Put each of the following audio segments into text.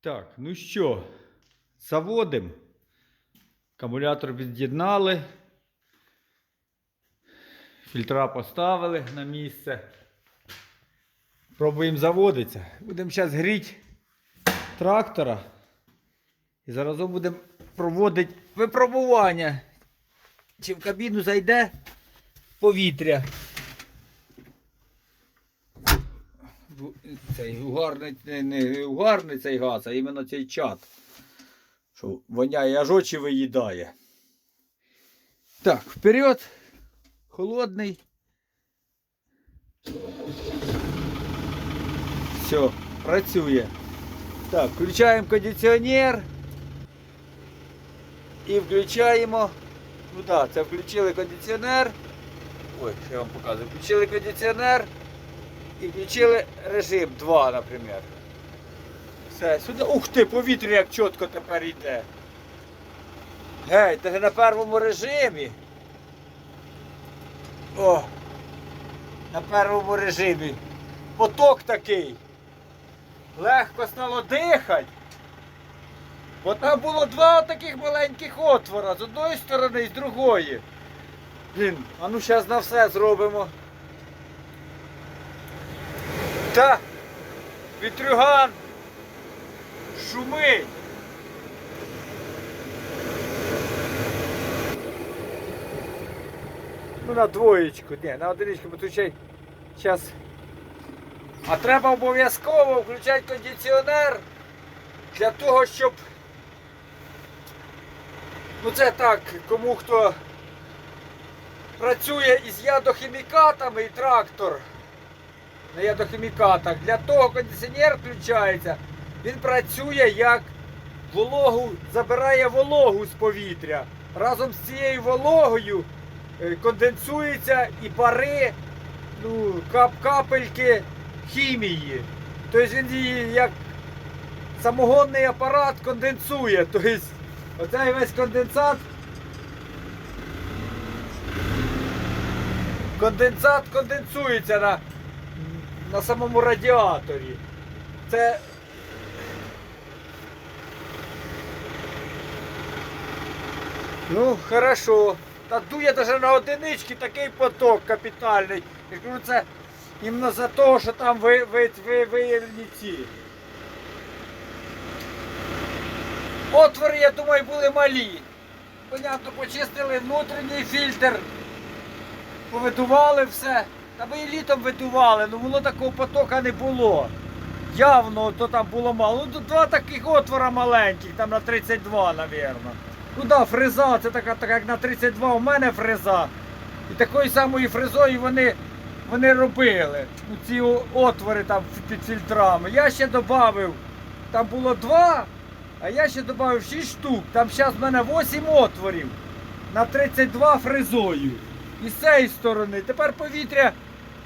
Так, ну що, заводимо. Акумулятор від'єднали. Фільтра поставили на місце. Пробуємо заводитися. Будемо зараз гріти трактора. І заразом будемо проводити випробування. Чи в кабіну зайде повітря. В- Цей угарний, не, не угарний цей газ, а іменно цей чат. Що воняє, аж очі виїдає. Так, вперед. Холодний. Все, працює. Так, включаємо кондиціонер. І включаємо. Ну так, це включили кондиціонер. Ой, що вам показую. Включили кондиціонер і включили режим 2, наприклад. Все, сюди. Ух ти, повітря як чітко тепер йде. Гей, це на першому режимі. О! На першому режимі. Поток такий. Легко стало дихати. Бо там було два таких маленьких отвора з одної сторони і з другої. Блін, а ну зараз на все зробимо. Та вітрюган шумить. Ну на двоєчку, ні, на одиничку, ще зараз. А треба обов'язково включати кондиціонер для того, щоб. Ну це так, кому хто працює із ядохімікатами і трактор на ядохімікатах. Для того кондиціонер включається. Він працює як вологу, забирає вологу з повітря. Разом з цією вологою е, конденсується і пари, ну, кап капельки хімії. Тобто він її як самогонний апарат конденсує. Тобто оцей весь конденсат. Конденсат конденсується на, на самому радіаторі. Це Ну, хорошо. Та дує даже на одинички такий поток капітальний. Я кажу, це іменно за того, що там ви, ви, ви, виявлені ці. Отвори, я думаю, були малі. Понятно, почистили внутрішній фільтр, повидували все. Та ми і літом видували, ну воно такого потока не було. Явно то там було мало. Ну два таких отвора маленьких, там на 32, напевно. Ну да, фреза, це така, така як на 32 у мене фреза. І такою самою фрезою вони, вони робили. Ну, ці отвори там під фільтрами. Я ще додав, там було два, а я ще додав 6 штук. Там зараз в мене 8 отворів на 32 фрезою. І з цієї сторони. Тепер повітря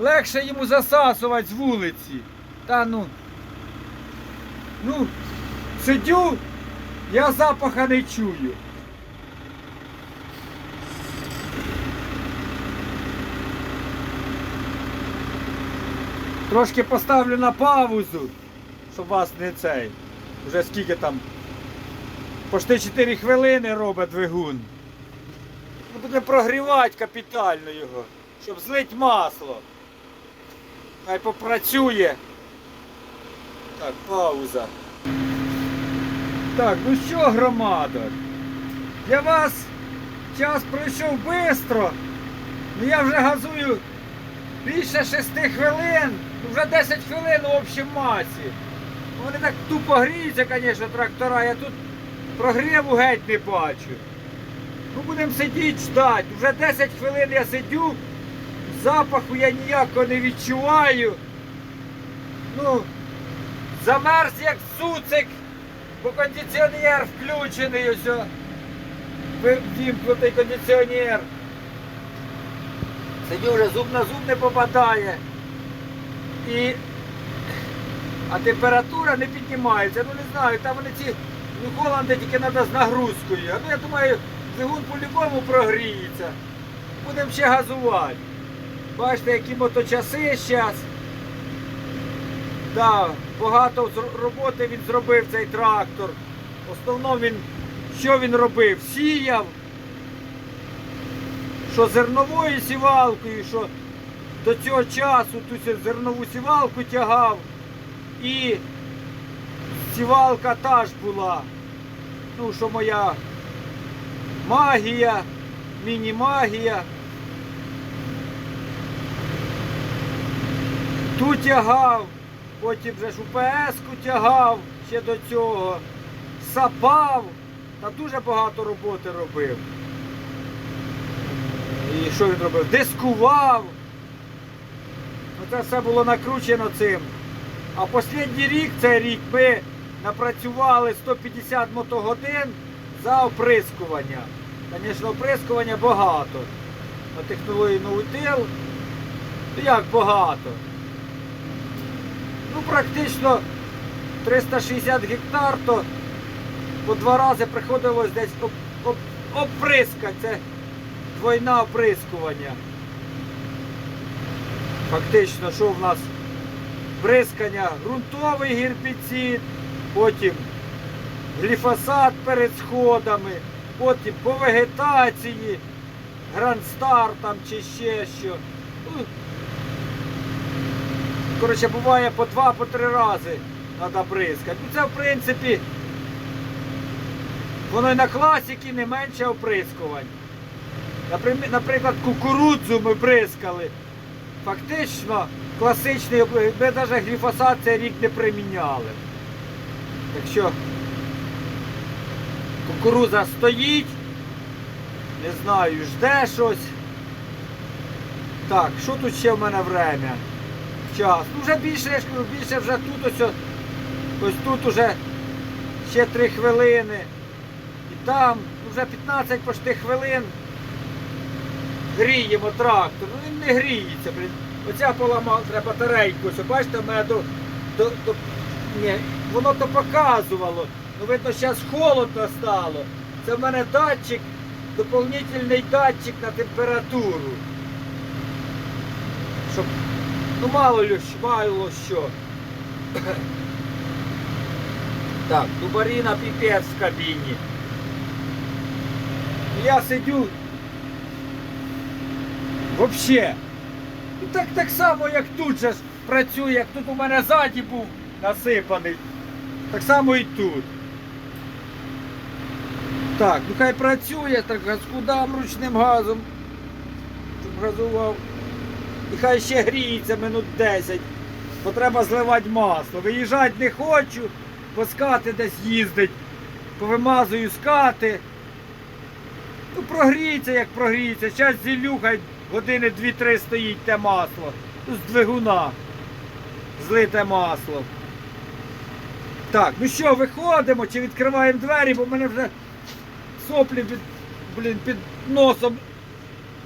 легше йому засасувати з вулиці. Та ну. Ну, сидю, я запаха не чую. Трошки поставлю на паузу, щоб вас не цей. Вже скільки там. Почти 4 хвилини робить двигун. Ну, Буде прогрівати капітально його, щоб злить масло. Хай попрацює. Так, пауза. Так, ну що, громада? Для вас час пройшов швидко. Ну я вже газую більше 6 хвилин, вже 10 хвилин в общій масі. Вони так тупо гріються, звісно, трактора. Я тут прогріву геть не бачу. Ну будемо сидіти, ждати. Вже 10 хвилин я сидю, запаху я ніякого не відчуваю. Ну, замерз як суцик, бо кондиціонер включений ось. о. Ви- Вімкнутий кондиціонер. Сидю вже зуб на зуб не попадає. І... А температура не піднімається. Ну не знаю, там вони ці ну, Голланди тільки треба з нагрузкою. А ну я думаю, двигун по-любому прогріється. Будемо ще газувати. Бачите, які моточаси зараз. Да, багато роботи він зробив цей трактор. В основному він, що він робив? Сіяв, що зерновою сівалкою, що до цього часу ту зернову сівалку тягав. І сівалка та ж була. Ну, що моя магія, міні-магія. Ту тягав, потім вже ж УПС-ку тягав ще до цього, сапав, та дуже багато роботи робив. І що він робив? Дискував. Оце все було накручено цим. А останній рік, цей рік, ми напрацювали 150 мотогодин за оприскування. Звісно, оприскування багато. На технології Ноутил. Ну як багато? Ну, практично 360 гектар, то по два рази приходилось десь оп, оп, оприскати. Це двойна оприскування. Фактично, що в нас бризкання, ґрунтовий гербіцид, потім гліфосат перед сходами, потім по вегетації, грандстар там чи ще що. Коротше, буває по два, по три рази треба бризкати. Ну це в принципі воно і на класіки не менше оприскувань. Наприклад, кукурудзу ми бризкали. Фактично класичний, ми навіть гліфосат цей рік не приміняли. Так що кукурудза стоїть, не знаю, жде щось. Так, що тут ще в мене время? Час. Ну вже більше, я ж кажу, більше вже тут ось, ось тут уже ще 3 хвилини. І там ну, вже 15 почти хвилин гріємо трактор. Ну він не гріється, блін. Оця поламала, треба батарейку. Ось, бачите, мене до, до, до, ні, воно то показувало. Ну видно, зараз холодно стало. Це в мене датчик, доповнительний датчик на температуру. Щоб, ну мало ли, мало що. Так, дубаріна піпець в кабіні. Я сидю Вообще. І так, так само, як тут же працює, як тут у мене ззаді був насипаний. Так само і тут. Так, ну хай працює, так газку дам ручним газом. Щоб газував. І хай ще гріється минут 10. Бо треба зливати масло. Виїжджати не хочу, бо скати десь їздить. Повимазую скати. Ну прогріється, як прогріється. Зараз зілю, хай години 2-3 стоїть те масло. Ну, з двигуна. Злите масло. Так, ну що, виходимо чи відкриваємо двері, бо в мене вже соплі під, блін, під носом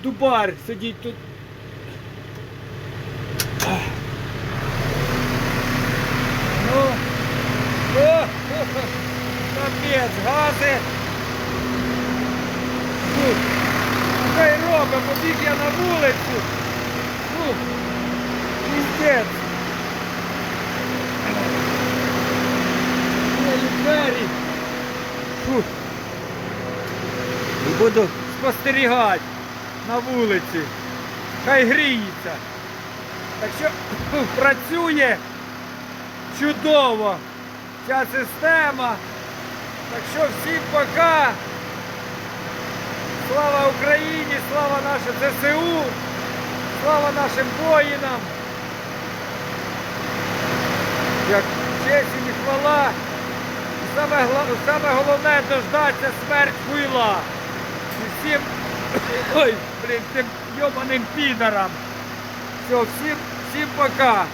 дубар сидіть тут. Ну, о, капець, гази. Фу. Хай робить, побіг я на вулицю. Фу. Піздець. Двері. Фу. І буду спостерігати на вулиці. Хай гріється. Так що фу, працює чудово ця система. Так що всім пока. Слава Україні, слава нашим ЗСУ, слава нашим воїнам. Як честь і хвала. Саме, саме головне дождатися смерть хуйла. І всім ой, блін, тим йобаним підарам. Все, всім, всім пока.